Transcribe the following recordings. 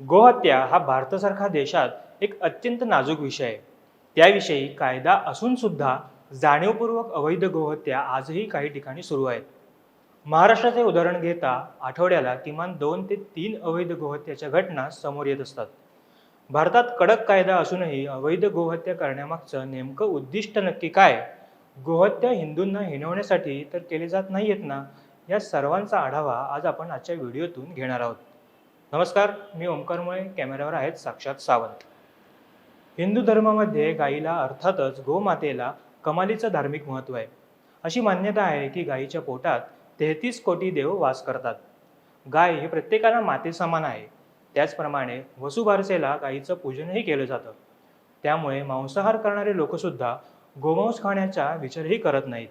गोहत्या हा भारतासारखा देशात एक अत्यंत नाजूक विषय आहे. त्याविषयी कायदा असून सुद्धा जाणीवपूर्वक अवैध गोहत्या आजही काही ठिकाणी सुरू आहेत. महाराष्ट्राचे उदाहरण घेता आठवड्याला किमान दोन ते तीन अवैध गोहत्याच्या घटना समोर येत असतात. भारतात कडक कायदा असूनही अवैध गोहत्या करण्यामागचं नेमकं उद्दिष्ट नक्की काय? गोहत्या हिंदूंना हिणवण्यासाठी तर केले जात नाहीयेत ना? या सर्वांचा आढावा आज आपण आजच्या व्हिडिओतून घेणार आहोत. नमस्कार मी ओंकार मुळे कॅमेऱ्यावर आहेत साक्षात सावंत. हिंदू धर्मामध्ये गायीला अर्थातच गोमातेला कमालीचं धार्मिक महत्त्व आहे. अशी मान्यता आहे की गायीच्या पोटात तेहतीस कोटी देव वास करतात. गाय ही प्रत्येकाला माते समान आहे. त्याचप्रमाणे वसुबारसेला गायीचं पूजनही केलं जातं. त्यामुळे मांसाहार करणारे लोकसुद्धा गोमांस खाण्याचा विचारही करत नाहीत.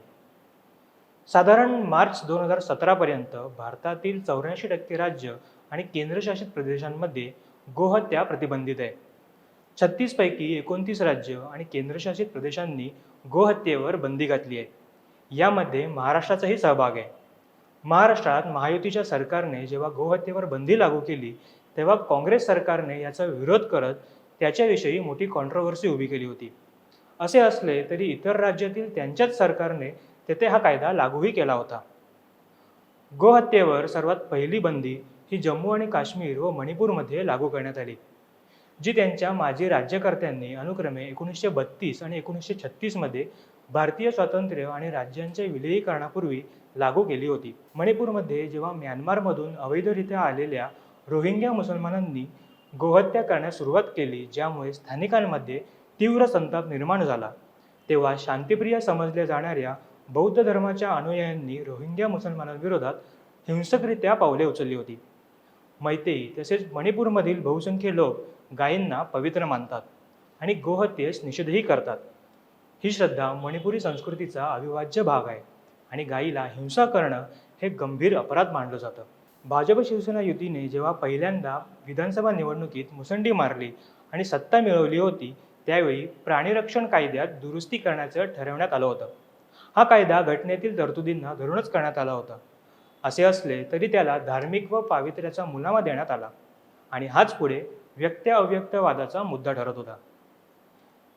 साधारण मार्च दोन हजार सतरापर्यंत भारतातील चौऱ्याऐंशी टक्के राज्य आणि केंद्रशासित प्रदेशांमध्ये गोहत्या प्रतिबंधित आहे. छत्तीसपैकी एकोणतीस राज्य आणि केंद्रशासित प्रदेशांनी गोहत्येवर बंदी घातली आहे. यामध्ये महाराष्ट्राचाही सहभाग आहे. महाराष्ट्रात महायुतीच्या सरकारने जेव्हा गोहत्येवर बंदी लागू केली तेव्हा काँग्रेस सरकारने याचा विरोध करत त्याच्याविषयी मोठी कॉन्ट्रोव्हर्सी उभी केली होती. असे असले तरी इतर राज्यातील त्यांच्याच सरकारने तेथे हा कायदा लागूही केला होता. गोहत्येवर सर्वात पहिली बंदी ही जम्मू आणि काश्मीर व मणिपूरमध्ये लागू करण्यात आली जी त्यांच्या माजी राज्यकर्त्यांनी अनुक्रमे एकोणीसशे बत्तीस आणि एकोणीसशे छत्तीसमध्ये भारतीय स्वातंत्र्य आणि राज्यांच्या विलयीकरणापूर्वी लागू केली होती. मणिपूरमध्ये जेव्हा म्यानमारमधून अवैधरित्या आलेल्या रोहिंग्या मुसलमानांनी गोहत्या करण्यास सुरुवात केली ज्यामुळे स्थानिकांमध्ये तीव्र संताप निर्माण झाला तेव्हा शांतिप्रिय समजल्या जाणाऱ्या बौद्ध धर्माच्या अनुयायांनी रोहिंग्या मुसलमानांविरोधात हिंसकरित्या पावले उचलली होती. मैतेई तसेच मणिपूरमधील बहुसंख्य लोक गायींना पवित्र मानतात आणि गोहत्येस निषेधही करतात. ही श्रद्धा मणिपुरी संस्कृतीचा अविभाज्य भाग आहे आणि गायीला हिंसा करणं हे गंभीर अपराध मानलं जातं. भाजप शिवसेना युतीने जेव्हा पहिल्यांदा विधानसभा निवडणुकीत मुसंडी मारली आणि सत्ता मिळवली होती त्यावेळी प्राणीरक्षण कायद्यात दुरुस्ती करण्याचं ठरवण्यात आलं होतं. हा कायदा घटनेतील तरतुदींना धरूनच करण्यात आला होता. असे असले तरी त्याला धार्मिक व पावित्र्याचा मुलामा देण्यात आला आणि हाच पुढे व्यक्त अव्यक्तवादाचा मुद्दा ठरत होता.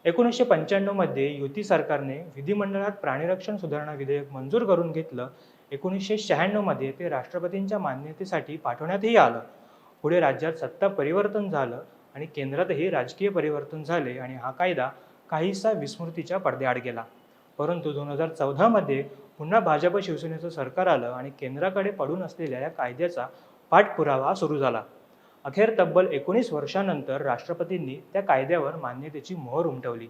एकोणीसशे पंच्याण्णवमध्ये युती सरकारने विधिमंडळात प्राणीरक्षण सुधारणा विधेयक मंजूर करून घेतलं. एकोणीसशे शहाण्णवमध्ये ते राष्ट्रपतींच्या मान्यतेसाठी पाठवण्यातही आलं. पुढे राज्यात सत्ता परिवर्तन झालं आणि केंद्रातही राजकीय परिवर्तन झाले आणि हा कायदा काहीसा विस्मृतीच्या पडद्याआड गेला. परंतु दोन हजार चौदामध्ये पुन्हा भाजप शिवसेनेचं सरकार आलं आणि केंद्राकडे पडून असलेल्या या कायद्याचा पाठपुरावा सुरू झाला. अखेर तब्बल एकोणीस वर्षानंतर राष्ट्रपतींनी त्या कायद्यावर मान्यतेची मोहर उमटवली.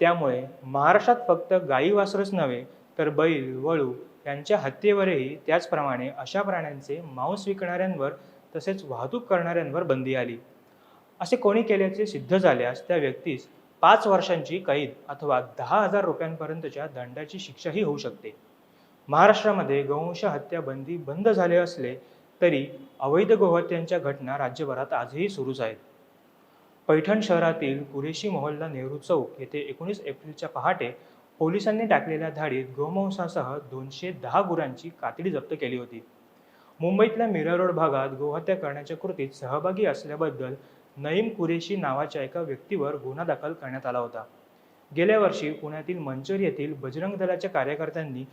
त्यामुळे महाराष्ट्रात फक्त गायी वासरच नव्हे तर बैल वळू यांच्या हत्येवरही त्याचप्रमाणे अशा प्राण्यांचे मांस विकणाऱ्यांवर तसेच वाहतूक करणाऱ्यांवर बंदी आली. असे कोणी केल्याचे सिद्ध झाल्यास त्या व्यक्तीस पाच वर्षांची कैद अथवा दहा हजार रुपयांपर्यंतच्या दंडाची शिक्षाही होऊ शकते. महाराष्ट्रामध्ये गौवंश हत्या बंदी बंद झाले असले तरी अवैध गोहत्यांच्या घटना राज्यभरात आजही सुरूच आहेत. पैठण शहरातील कुरेशी मोहल्ला नेहरू चौक येथे एकोणीस एप्रिलच्या पहाटे पोलिसांनी टाकलेल्या धाडीत गोमांसासह दोनशे दहा गुरांची कातडी जप्त केली होती. मुंबईतल्या मीरा रोड भागात गोहत्या करण्याच्या कृतीत सहभागी असल्याबद्दल नईम कुरेशी नावाच्या एका व्यक्तीवर गुन्हा दाखल करण्यात आला होता. गेल्या वर्षी पुण्यातील मंचर येथील बजरंग दलाच्या कार्यकर्त्यांनी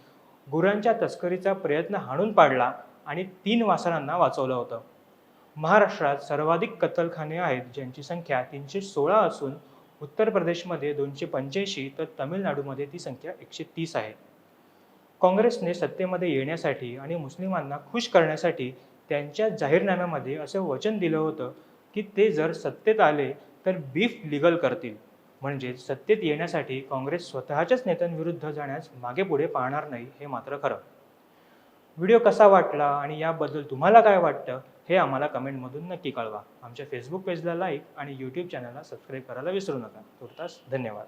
गुरांच्या तस्करीचा प्रयत्न हाणून पाडला आणि तीन वासरांना वाचवलं होतं. महाराष्ट्रात सर्वाधिक कत्तलखाने आहेत ज्यांची संख्या तीनशे सोळा असून उत्तर प्रदेशमध्ये दोनशे पंच्याऐंशी तर तामिळनाडूमध्ये ती संख्या एकशे तीस आहे. काँग्रेसने सत्तेमध्ये येण्यासाठी आणि मुस्लिमांना खुश करण्यासाठी त्यांच्या जाहीरनाम्यामध्ये असं वचन दिलं होतं की ते जर सत्तेत आले तर बीफ लिगल करतील. म्हणजे सत्तेत येण्यासाठी काँग्रेस स्वतःच्याच नेत्यांविरुद्ध जाण्यास मागे पुढे पाहणार नाही हे मात्र खरं. व्हिडिओ कसा वाटला आणि याबद्दल तुम्हाला काय वाटतं हे आम्हाला कमेंटमधून नक्की कळवा. आमच्या फेसबुक पेजला लाईक आणि यूट्यूब चॅनलला सबस्क्राईब करायला विसरू नका. तुर्तास धन्यवाद.